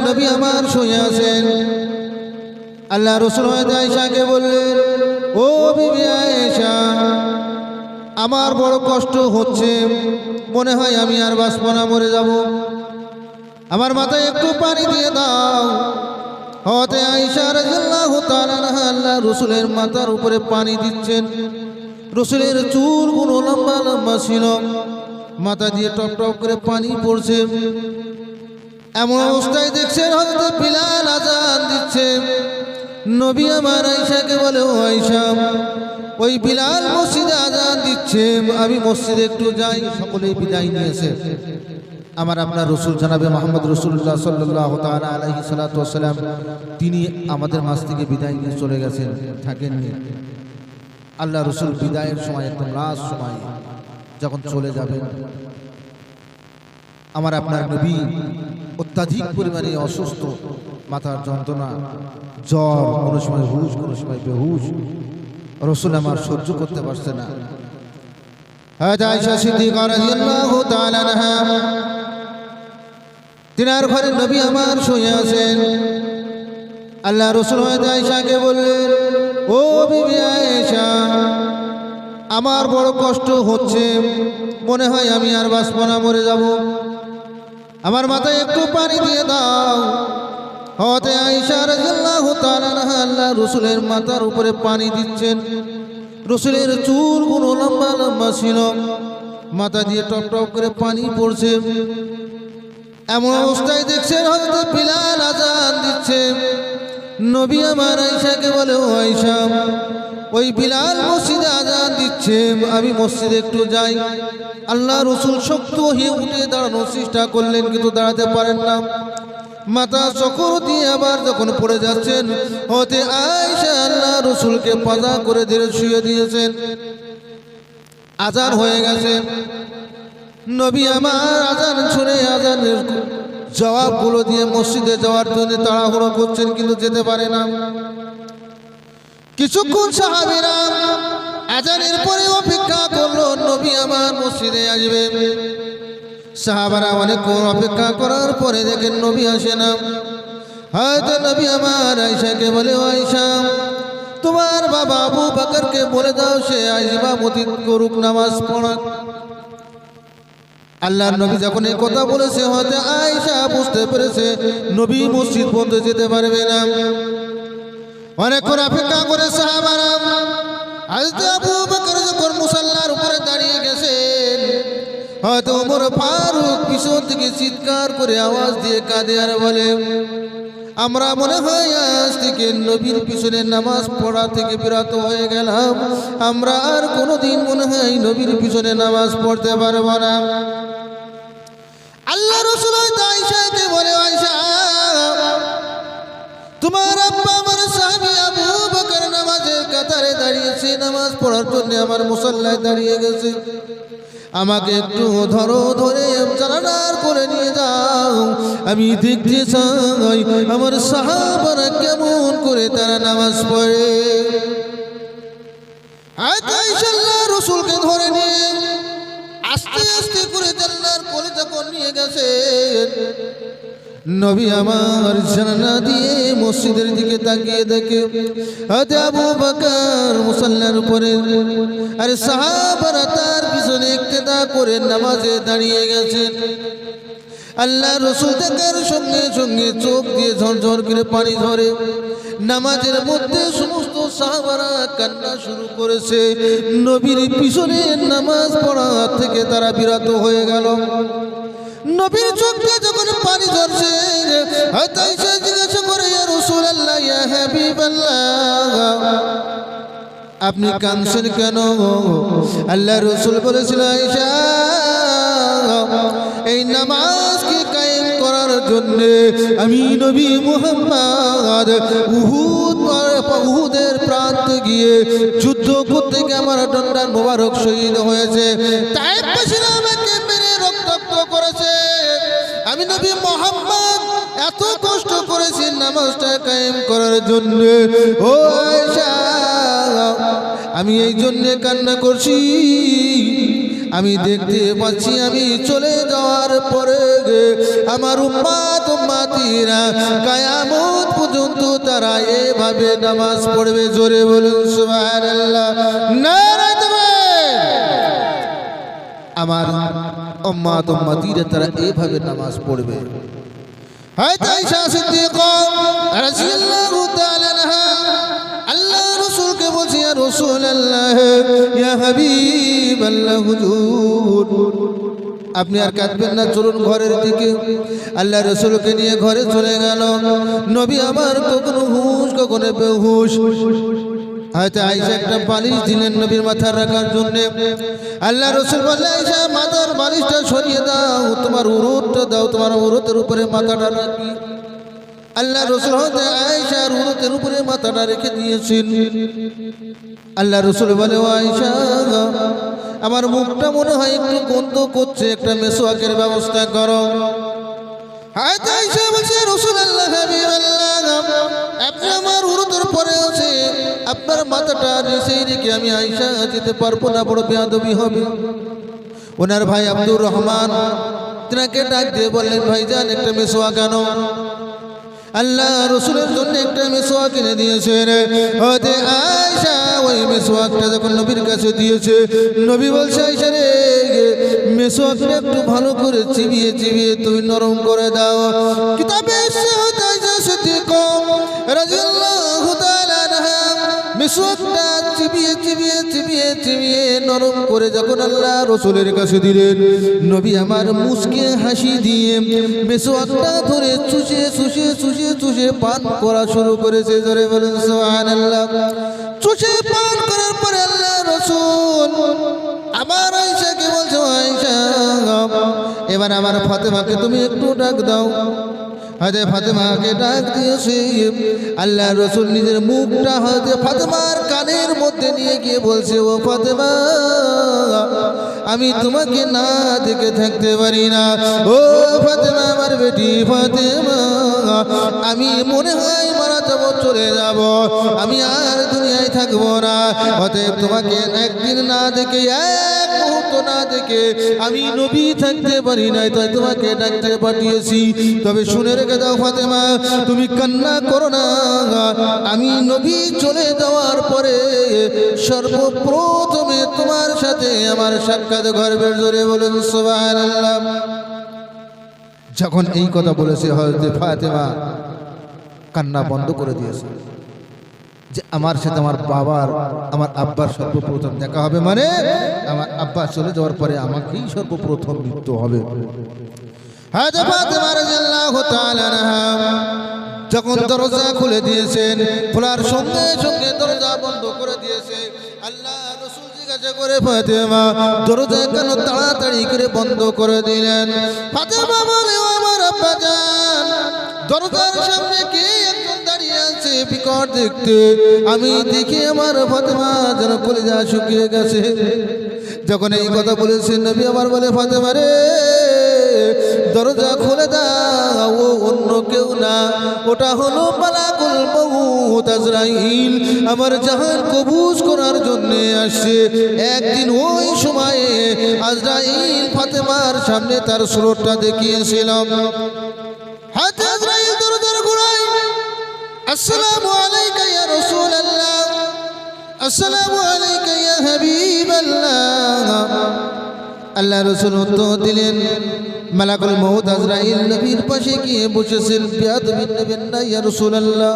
নবী আমার শুয়ে আছেন। আল্লাহ রসুল বললেন, ও আয়েশা, আমার বড় কষ্ট হচ্ছে। মনে হয় আমি আর বাঁচব না, মরে যাব। আমার মাথায় একটু পানি দিয়ে দাও। হতে আনহা আল্লাহ রসুলের মাথার উপরে পানি দিচ্ছেন। রসুলের চুলগুলো লম্বা লম্বা ছিল। মাথা দিয়ে টপ টপ করে পানি পড়ছে। এমন অবস্থায় দেখছেন হয়তো বিলাল আজান দিচ্ছে। নবী আমার আয়সাকে বলে, ও আয়সা ওই বিলাল মসজিদে আজান দিচ্ছে। আমি মসজিদে একটু যাই, সকলেই বিদায় নিয়েছে আমার আপনার রসুল জানাবে মোহাম্মদ রসুল্লাহ সাল্লাহ তালা তিনি আমাদের মাছ থেকে বিদায় নিয়ে চলে গেছেন, থাকেননি। আল্লাহ রসুল বিদায়ের সময়, একদম লাস্ট সময় যখন চলে যাবেন, আমার আপনার নবী অত্যাধিক পরিমাণে অসুস্থ, মাথার যন্ত্রণা, জ্বর, কোনো সময় হুশ, কোনো সময় বেহুশ, রসুল আমার সহ্য করতে পারছে না। নবী আমার শুয়ে আছেন। আল্লাহ রসুল হয়তো আয়েশাকে বললেন ও বিবি আয়েশা, আমার বড় কষ্ট হচ্ছে। মনে হয় আমি আর বাঁচব না, মরে যাব। আমার মাথায় একটু পানি দিয়ে দাও। হতে আয়েশা রাদিয়াল্লাহু তাআলা আল্লাহ রসুলের মাথার উপরে পানি দিচ্ছেন। রসুলের চুলগুলো লম্বা লম্বা ছিল। মাথা দিয়ে টপ টপ করে পানি পড়ছে। এমন অবস্থায় দেখছেন হয়তো বিলাল আজান দিচ্ছে। নবী আমার আয়সাকে বলে, ও আয়সা ওই বিলাল মসজিদে আজান দিচ্ছে, আমি মসজিদে একটু যাই। আল্লাহ রসুল শক্ত হয়ে উঠে দাঁড়ানোর চেষ্টা করলেন, কিন্তু দাঁড়াতে পারেন না। মাথা চকর দিয়ে আবার যখন পড়ে যাচ্ছেন, হতে আয়সা আল্লাহ রসুলকে পাজা করে ধীরে শুয়ে দিয়েছেন। আজান হয়ে গেছে। নবী আমার আজান শুনে আজানের জবাবগুলো দিয়ে মসজিদে যাওয়ার জন্য তাড়াহুড়ো করছেন, কিন্তু যেতে পারে না। কিছুক্ষণ সাহাবিরা আজানের পরে অপেক্ষা করল, নবী আমার মসজিদে আসবে সাহাবারা অনেকক্ষণ অপেক্ষা করার পরে দেখেন নবী আসে না। হয়তো নবী আমার আয়সাকে বলে, "ও আয়সা তোমার বাবা আবু বাকরকে বলে দাও, সে আসবা মতিত করুক নামাজ পড়াক আল্লাহর নবী যখন এই কথা বলেছে, হয়তো আয়সা বুঝতে পেরেছে, নবী মসজিদ পর্যন্ত যেতে পারবে না। অনেকক্ষণ অপেক্ষা করে সাহাবারা হযরত আবু উপরে দাঁড়িয়ে গেছেন, হয়তো পিছন থেকে চিৎকার করে আওয়াজ দিয়ে কাঁদে আর বলে, আমরা মনে হয় আজ থেকে নামাজ পড়া থেকে বিরত হয়ে গেলাম। আমরা আর কোনোদিন মনে হয় নবীর পিছনে নামাজ পড়তে পারব না। আল্লাহ রসুল আয়সাকে বলে আয়সা। তোমার আব্বা আমার স্বামী আবু বকর নামাজের কাতারে দাঁড়িয়েছে, নামাজ পড়ার জন্য আমার মুসল্লায় দাঁড়িয়ে গেছে। আমাকে একটু ধরো, ধরে চালানার করে নিয়ে যাও। আমি দেখতে চাই আমার সাহাবারা কেমন করে তারা নামাজ পড়ে। আল্লাহ রসুলকে ধরে নিয়ে। আস্তে আস্তে করে জান্নার কোলে যখন নিয়ে গেছে নবী আমার জানা দিয়ে মসজিদের দিকে তাকিয়ে দেখে, হাতে আবু বাকার মুসল্লার উপরে, আরে সাহাবারা তার পিছনে ইক্তেদা করে নামাজে দাঁড়িয়ে গেছেন। আল্লাহ রসুল দেখার সঙ্গে সঙ্গে চোখ দিয়ে ঝরঝর করে পানি ধরে নামাজের মধ্যে সমস্ত সাহাবারা কান্না শুরু করেছে। নবীর পিছনে নামাজ পড়া থেকে তারা বিরত হয়ে গেল। নবীর চোখ যখন পানি ঝরছে হয়তো এসে জিজ্ঞাসা করে রাসূলুল্লাহ, ইয়া হাবিবাল্লাহ। আপনি কাঁদছেন কেন? আল্লাহ রসুল বলেছিল, আয়েশা এই নামাজকে কায়েম করার জন্য আমি নবী মুহাম্মদ উহুদ উহুদের প্রান্তে গিয়ে যুদ্ধ করতে গিয়ে আমার ডন্ডার মোবারক শহীদ হয়েছে। তাই পাশে আমাকে মেরে রক্তাক্ত করেছে। আমি নবী মোহাম্মদ এত কষ্ট করেছি নামাজটা কায়েম করার জন্য। ও আমি এই জন্যে কান্না করছি। আমি দেখতে পাচ্ছি, আমি চলে যাওয়ার পরে আমার উম্মাত উম্মাতিরা কায়ামত পর্যন্ত তারা এভাবে নামাজ পড়বে, জোরে বলুন সুবহানাল্লাহ। তাকবীর আমার উম্মাত উম্মাতিরা তারা এভাবে নামাজ পড়বে। হয়তো আপনি আর কাঁদবেন না, চলুন ঘরের দিকে। আল্লাহ রসুলকে নিয়ে ঘরে চলে গেল। নবী আমার কখনো হুশ, কখনো বেহুশ। হয়তো আইসা একটা বালিশ দিলেন নবীর মাথার রাখার জন্য। আল্লাহ রসুল বললে আইসা মাথার বালিশটা সরিয়ে দাও, তোমার উরুটটা দাও, তোমার উরুতের উপরে মাথাটা রাখি। আল্লাহ রসুল হতে আয়সার উরুতের উপরে মাথাটা রেখে দিয়েছেন। আল্লাহ রসুল বলে আয়সা আমার মুখটা মনে হয় একটু গন্ধ করছে, একটা মেসোয়াকের ব্যবস্থা করো। আয়সা আল্লাহ আমার আছে আপনার মাথাটা সেই রেখে আমি আয়সা যেতে পারব না হবে। ওনার ভাই আব্দুর রহমান, তিনাকে ডাক দিয়ে বললেন, ভাইজান, একটা মেসোয়া কেন? আল্লাহ রসুলের জন্য একটা মেসোয়া কিনে দিয়েছেন হতে আয়সা ওই মেসোয়াকটা যখন নবীর কাছে দিয়েছে, নবী বলছে আয়সা রে, মেসোয়াকটা একটু ভালো করে চিবিয়ে চিবিয়ে তুমি নরম করে দাও। কিতাবে মিসওয়াকটা চিবিয়ে চিবিয়ে চিবিয়ে চিবিয়ে নরম করে যখন আল্লাহ রসুলের কাছে দিলেন, নবী আমার মুসকে হাসি দিয়ে মিসওয়াকটা ধরে চুষে চুষে চুষে চুষে পান করা শুরু করেছে। ধরে বলেন, সুবহানাল্লাহ। চুষে পান করার পরে আল্লাহ রসুল আমার আয়সাকে বলছো আয়সা এবার আমার ফাতেমাকে তুমি একটু ডাক দাও। হয়তো ফাতেমাকে ডাক দিয়েছে। আল্লাহ রসুল নিজের মুখটা হয়তো ফাতেমার কানের মধ্যে নিয়ে গিয়ে বলছে, ও ফাতেমা, আমি তোমাকে না দেখে থাকতে পারি না। ও ফাতেমা, আমার বেটি ফাতেমা, আমি মনে হয় মারা যাব, চলে যাব। আমি আর দুনিয়ায় থাকব না। অতএব তোমাকে একদিন না দেখে এক আমি নবী থাকতে পারি নাই, তাই তোমাকে ডাকতে পাঠিয়েছি। তবে শুনে রেখে দাও ফাতেমা, তুমি কান্না করো না। আমি নবী চলে যাওয়ার পরে সর্বপ্রথমে তোমার সাথে আমার সাক্ষাৎ গর্বের জোরে বলুন, সুবহানাল্লাহ। যখন এই কথা বলেছে হয়তো ফাতেমা, কান্না বন্ধ করে দিয়েছে। যে আমার সাথে আমার বাবার, আমার আব্বার সর্বপ্রথম দেখা হবে মানে আমার আব্বা চলে যাওয়ার পরে আমাকেই সর্বপ্রথম মৃত্যু হবে। যখন দরজা খুলে দিয়েছেন, খোলার সঙ্গে সঙ্গে দরজা বন্ধ করে দিয়েছে। আল্লাহ করে দরজা কেন তাড়াতাড়ি করে বন্ধ করে দিলেন? আমার আব্বা দরজার সামনে কে বিকট দেখতে। আমি দেখি আমার ফাতেমা যেন কলিজা শুকিয়ে গেছে। যখন এই কথা বলেছেন নবী আমার বলে, ফাতেমা রে, দরজা খুলে দাও অন্য কেউ না। ওটা হলো মালাকুল মউত আজরাইল। আমার জাহান কবুজ করার জন্য আসছে। একদিন ওই সময়ে আজরাইল ফাতেমার সামনে তার স্রোতটা দেখিয়েছিলাম। হাতে আসসালামু আলাইকা ইয়া রাসূলুল্লাহ। আসসালামু আলাইকা ইয়া হাবিবাল্লাহ। আল্লাহ রসুল উত্তর দিলেন, মালাকুল মহুদ আজরাইল নবীর পাশে গিয়ে বসেছেন। বিয়াদবি নেবেন না ইয়া রাসূলুল্লাহ।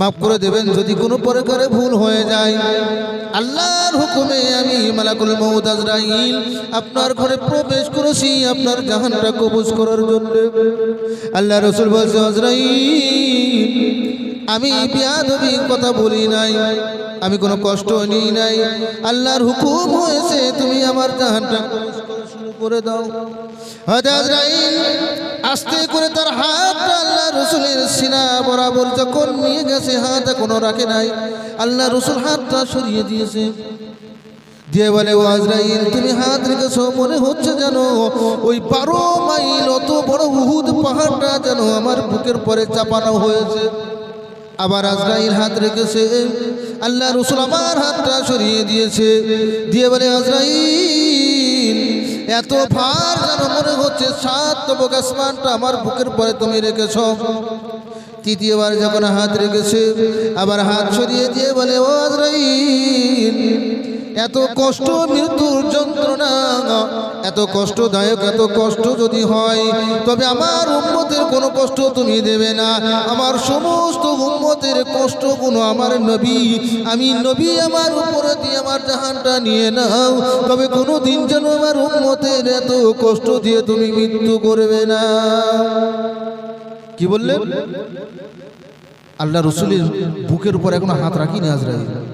মাফ করে দেবেন যদি কোনো প্রকারে ভুল হয়ে যায়। আল্লাহর হুকুমে আমি মালাকুল মহুদ আজরাইল আপনার ঘরে প্রবেশ করেছি, আপনার জাহানটা কবজ করার জন্য। আল্লাহ রসুল বলছে, আজরাইল, আমি বিয়াদবি কথা বলি নাই, আমি কোনো কষ্ট নিই নাই। আল্লাহর হুকুম হয়েছে, তুমি আমার জাহানটা করা দাও। হযরত আজরাইল আস্তে করে তার হাতটা আল্লাহ রসুলের সিনা বরাবর যখন নিয়ে গেছে, হাত এখনও রাখে নাই। আল্লাহ রসুল হাতটা সরিয়ে দিয়েছে। দিয়ে বলে, ও আজরাইল, তুমি হাত রেখেছো, মনে হচ্ছে যেন ওই বারো মাইল অত বড় উহুদ পাহাড়টা যেন আমার বুকের পরে চাপানো হয়েছে। আবার আজরাইল হাত রেখেছে। আল্লাহ রসুল আমার হাতটা সরিয়ে দিয়েছে। দিয়ে বলে, আজরাইল এত ভার যেন মনে হচ্ছে, সাত তবক আসমানটা আমার বুকের পরে তুমি রেখেছ। তৃতীয়বার যখন হাত রেখেছে, আবার হাত ছড়িয়ে দিয়ে বলে, ও আজরাইল এত কষ্ট মৃত্যুর যন্ত্রণা, এত কষ্টদায়ক এত কষ্ট যদি হয়, তবে আমার উম্মতের কোনো কষ্ট তুমি দেবে না। আমার সমস্ত উম্মতের কষ্ট কোনো আমার নবী, আমি নবী আমার উপরে দিয়ে আমার জাহানটা নিয়ে নাও। তবে কোনো দিন যেন আমার উম্মতের এত কষ্ট দিয়ে তুমি মৃত্যু করবে না। কি বললেন? আল্লাহ রসুলের বুকের উপর এখনও হাত রাখিনি আজরাইল।